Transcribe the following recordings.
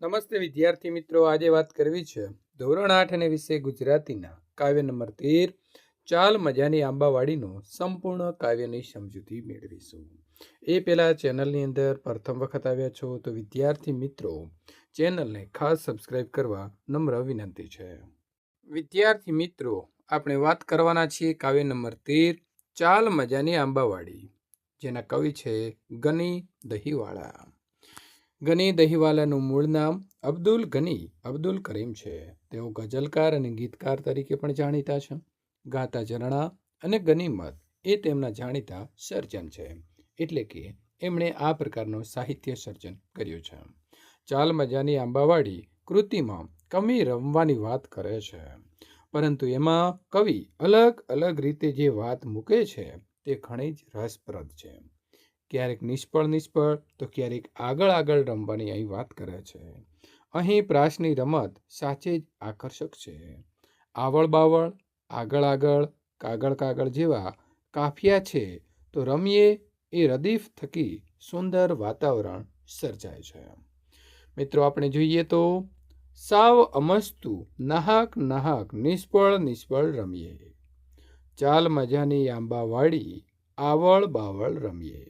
નમસ્તે વિદ્યાર્થી મિત્રો, આજે વાત કરવી છે ધોરણ આઠ અને વિષય ગુજરાતીના કાવ્ય નંબર તેર. ચાલ મજાની આંબાવાડીનો સંપૂર્ણ કાવ્યની સમજૂતી મેળવીશું. એ પહેલાં ચેનલની અંદર પ્રથમ વખત આવ્યા છો તો વિદ્યાર્થી મિત્રો, ચેનલને ખાસ સબસ્ક્રાઇબ કરવા નમ્ર વિનંતી છે. વિદ્યાર્થી મિત્રો, આપણે વાત કરવાના છીએ કાવ્ય નંબર તેર, ચાલ મજાની આંબાવાડી, જેના કવિ છે ગની દહીવાળા. ગની દહીવાલાનું મૂળ નામ અબ્દુલ ગની, અબ્દુલ કરીમ છે. તેઓ ગઝલકાર અને ગીતકાર તરીકે પણ જાણીતા છે. ગાતા ઝરણા અને ગનીમત એ તેમના જાણીતા સર્જન છે. એટલે કે એમણે આ પ્રકારનું સાહિત્ય સર્જન કર્યું છે. ચાલ મજાની આંબાવાડી કૃતિમાં કમી રમવાની વાત કરે છે. પરંતુ એમાં કવિ અલગ અલગ રીતે જે વાત મૂકે છે તે ઘણી જ રસપ્રદ છે. ક્યારેક નિષ્ફળ નિષ્ફળ, તો ક્યારેક આગળ આગળ રમવાની અહીં વાત કરે છે. અહીં પ્રાસની રમત સાચે જ આકર્ષક છે. આવળ બાવળ, આગળ આગળ, કાગળ કાગળ જેવા કાફિયા છે, તો રમીએ એ રદીફ થકી સુંદર વાતાવરણ સર્જાય છે. મિત્રો, આપણે જોઈએ તો સાવ અમસ્તુ, નાહક નાહક, નિષ્ફળ નિષ્ફળ રમીએ. ચાલ મજાની આંબાવાળી આવળ બાવળ રમીએ.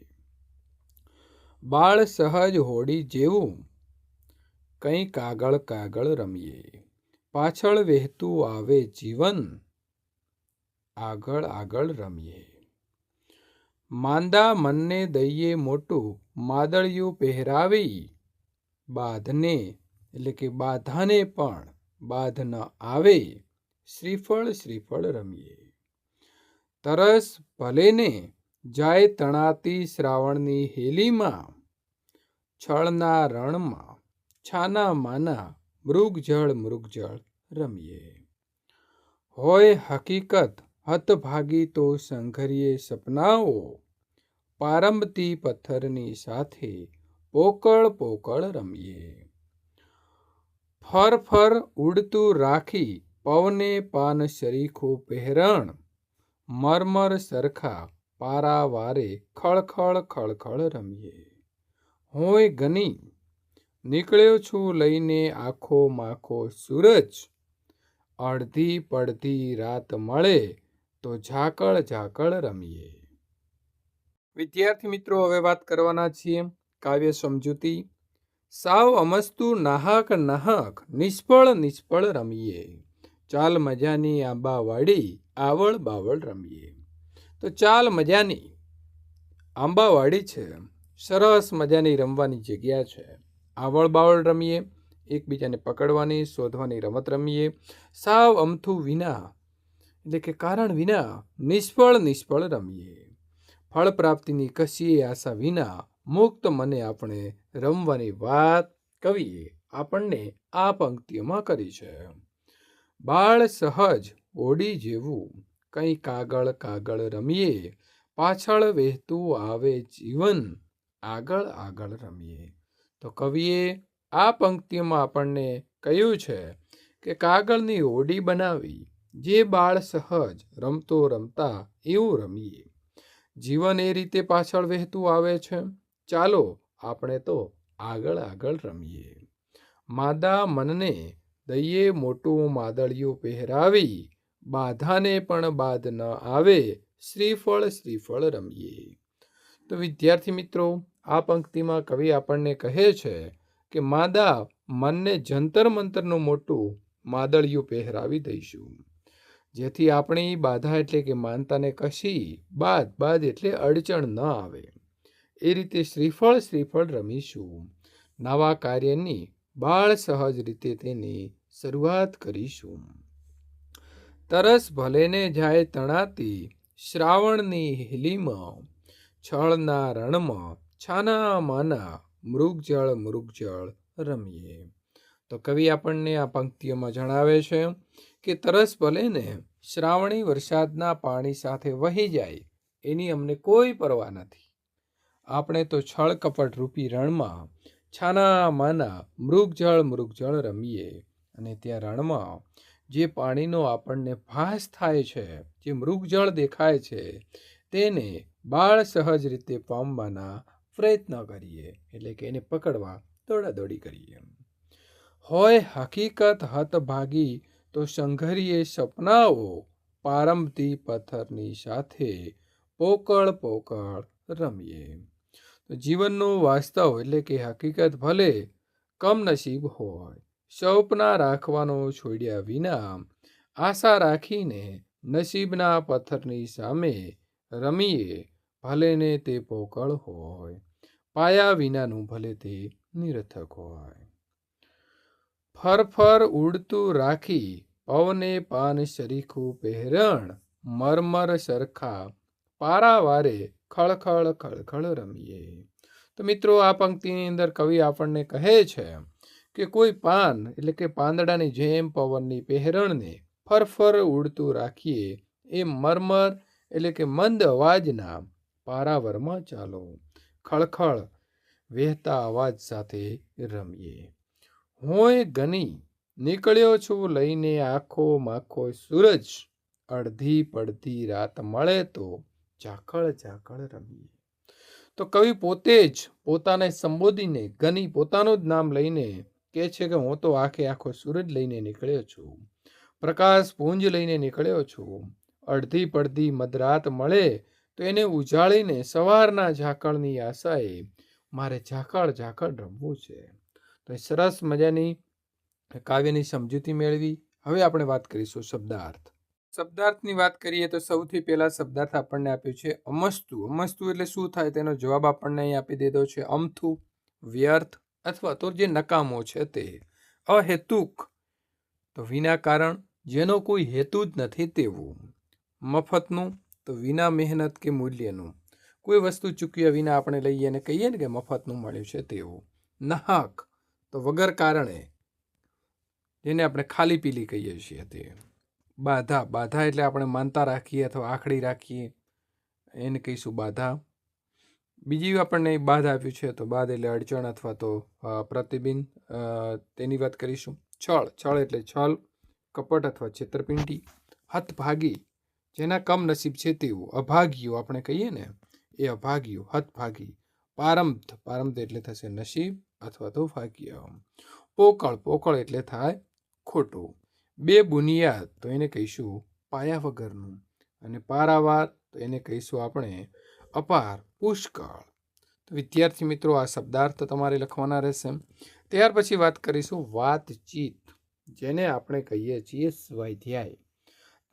બાળ સહજ હોડી જેવું. કંઈ કાગળ કાગળ રમીએ. પાછળ વહેતું આવે જીવન. આગળ આગળ રમીએ. માંદા મનને દઈએ મોટું, માદળિયું પહેરાવી. બાધને, એટલે કે બાધાને પણ બાધ ન આવે. શ્રીફળ શ્રીફળ રમીએ. તરસ ભલેને જાય તણાતી શ્રાવણની હેલીમાં. છળના રણમાં છાના માના મૃગજળ મૃગજળ રમીએ. હોય હકીકત હતભાગી તો સંઘરીએ સપનાઓ. પારંબતી પથ્થરની સાથે પોકળ પોકળ રમીએ. ફર ફર ઉડતું રાખી પવને પાન શરીખું પહેરણ. મરમર સરખા પારાવારે ખળખળ ખળખળ રમીએ. હોય ગની. નીકળ્યો છું લઈને આખો માખો સૂરજ. અડધી પડધી રાત મળે તો ઝાકળ ઝાકળ રમીએ. વિદ્યાર્થી મિત્રો, હવે વાત કરવાના છીએ કાવ્ય સમજૂતી. સાવ અમસ્તુ નાહક નાહક નિષ્ફળ નિષ્ફળ રમીએ. ચાલ મજાની આંબાવાડી આવળ બાવળ રમીએ. તો ચાલ મજાની આંબાવાડી છે. સરસ મજાની રમવાની જગ્યા છે. આવળ બાવળ રમીએ, એકબીજાને પકડવાની, શોધવાની રમત રમીએ. સાવ અમથું વિના, એટલે કે કારણ વિના નિષ્ફળ નિષ્ફળ રમીએ. ફળ પ્રાપ્તિની કશીએ આશા વિના મુક્ત મને આપણે રમવાની વાત કવિએ આપણને આ પંક્તિઓમાં કરી છે. બાળ સહજ ઓડી જેવું, કંઈ કાગળ કાગળ રમીએ, પાછળ વહેતું આવે જીવન આગળ આગળ રમીએ. તો કવિએ આ પંક્તિમાં આપણને કહ્યું છે કે કાગળની ઓડી બનાવી, જે બાળ સહજ રમતો રમતા એવું રમીએ. જીવન એ રીતે પાછળ વહેતું આવે છે. ચાલો આપણે તો આગળ આગળ રમીએ. માદા મનને દઈએ મોટું માદળિયું પહેરાવી, બાધાને પણ બાદ ન આવે, શ્રીફળ શ્રીફળ રમીએ. તો વિદ્યાર્થી મિત્રો આ પંક્તિમાં કવિ આપણને કહે છે કે, માદા, મનને જંતર મંતરનું મોટું માદળિયું પહેરાવી દઈશું. જેથી આપણી બાધા એટલે કે માનતાને કશી બાદ બાદ એટલે અડચણ ન આવે. એ રીતે શ્રીફળ શ્રીફળ રમીશું. નવા કાર્યની બાળ સહજ રીતે તેની શરૂઆત કરીશું. તરસ ભલેને જાય તણાતી શ્રાવણની હિલીમાં, છળના રણમાં છાના માના મૃગજળ મૃગજળ રમીએ. તો કવિ આપણને આ પંક્તિઓમાં જણાવે છે કે તરસ ભલેને શ્રાવણી વરસાદના પાણી સાથે વહી જાય, એની અમને કોઈ પરવા નથી. આપણે તો છળ કપટ રૂપી રણમાં છાના માના મૃગજળ મૃગજળ રમીએ અને ત્યાં રણમાં જે પાણીનો આપણને ભાસ થાય છે, જે મૃગજળ દેખાય છે, તેને બાળ સહજ રીતે પામવાના પ્રયત્ન કરીએ, એટલે કે એને પકડવા દોડાદોડી કરીએ. હોય હકીકત હતભાગી તો સંઘરીએ સપનાઓ પારંબતી પથ્થરની સાથે પોકળ પોકળ રમીએ. જીવનનું વાસ્તવ એટલે કે હકીકત ભલે કમનસીબ હોય, સપના રાખવાનો છોડ્યા વિના આશા રાખીને નસીબના પથ્થરની સામે રમીએ. ભલે ને તે પોકળ હોય, પાયા વિનાનું ભલે તે નિરથક હોય. ફરફર ઉડતું રાખી, પવને પાન શરીખું પહેરણ, મરમર સરખા પારાવારે ખળખળ ખળખળ રમીએ. તો મિત્રો, આ પંક્તિની અંદર કવિ આપણને કહે છે કે કોઈ પાન, એટલે કે પાંદડાની જેમ પવનની પહેરણને ફરફર ઉડતું રાખીએ, એ મરમર, એટલે કે મંદ અવાજના પારાવરમાં ચાલો. ખળખળ વહેતા અવાજ સાથે રમીએ. હોય ગની, નીકળ્યો છું લઈને આખો માખો સૂરજ. અડધી પડધી રાત મળે તો ઝાકળ ઝાકળ રમીએ. તો કવિ પોતે જ પોતાને સંબોધીને, ગની પોતાનું જ નામ લઈને કહે છે કે, હું તો આખે આખો સૂરજ લઈને નીકળ્યો છું. પ્રકાશ પુંજ લઈને નીકળ્યો છું. અડધી પડધી મધરાત મળે તો એને ઉજાળીને સવારના ઝાકળની આશાએ મારે ઝાકળ ઝાકળ રમવું છે. તો એ સરસ મજાની કાવ્યની સમજૂતી મેળવી. હવે આપણે વાત કરીશું શબ્દાર્થ. શબ્દાર્થની વાત કરીએ તો સૌથી પહેલા શબ્દાર્થ આપણને આપ્યો છે અમસ્તુ. અમસ્તુ એટલે શું થાય તેનો જવાબ આપણને અહીં આપી દીધો છે અમથું, વ્યર્થ અથવા તો જે નકામો છે તે. અહેતુક. તો વિના કારણ, જેનો કોઈ હેતુ જ નથી તેવું. મફતનું તો વિના મહેનત કે મૂલ્યનું. કોઈ વસ્તુ ચૂક્યા વિના આપણે લઈએ અને કહીએ ને કે મફતનું મળ્યું છે તેવું. નાહક. તો વગર કારણે. જેને આપણે ખાલી પીલી કહીએ છીએ તે. બાધા. બાધા એટલે આપણે માનતા રાખીએ અથવા આખડી રાખીએ. એને કહીશું બાધા. બીજી આપણને બાધ આપ્યું છે તો બાદ એટલે અડચણ અથવા તો પ્રતિબિંબ. તેની વાત કરીશું. છળ. છળ એટલે છલ, કપટ અથવા છેતરપિંડી. હતભાગી જેના કમ નસીબ છે તેવું. અભાગ્યું આપણે કહીએ ને, એ અભાગ્યું હતભાગી પારંભ પારંભ એટલે થશે નસીબ અથવા તો ભાગ્ય. પોકળ પોકળ એટલે થાય ખોટું. બે બુનિયાદ, તો એને કહીશું પાયા વગરનું. અને પારાવાર, તો એને કહીશું આપણે અપાર, પુષ્કળ. તો વિદ્યાર્થી મિત્રો, આ શબ્દાર્થ તમારે લખવાના રહેશે. ત્યાર પછી વાત કરીશું વાતચીત, જેને આપણે કહીએ છીએ સ્વાધ્યાય.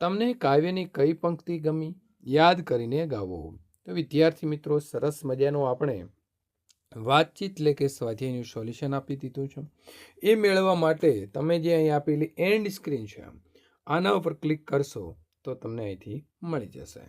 તમને કાવ્યની કઈ પંક્તિ ગમી? યાદ કરીને ગાવો. તો વિદ્યાર્થી મિત્રો, સરસ મજાનું આપણે વાતચીત એટલે કે સ્વાધ્યાયનું સોલ્યુશન આપી દીધું છે. એ મેળવવા માટે તમે જે અહીં આપેલી એન્ડ સ્ક્રીન છે, આના ઉપર ક્લિક કરશો તો તમને અહીંથી મળી જશે.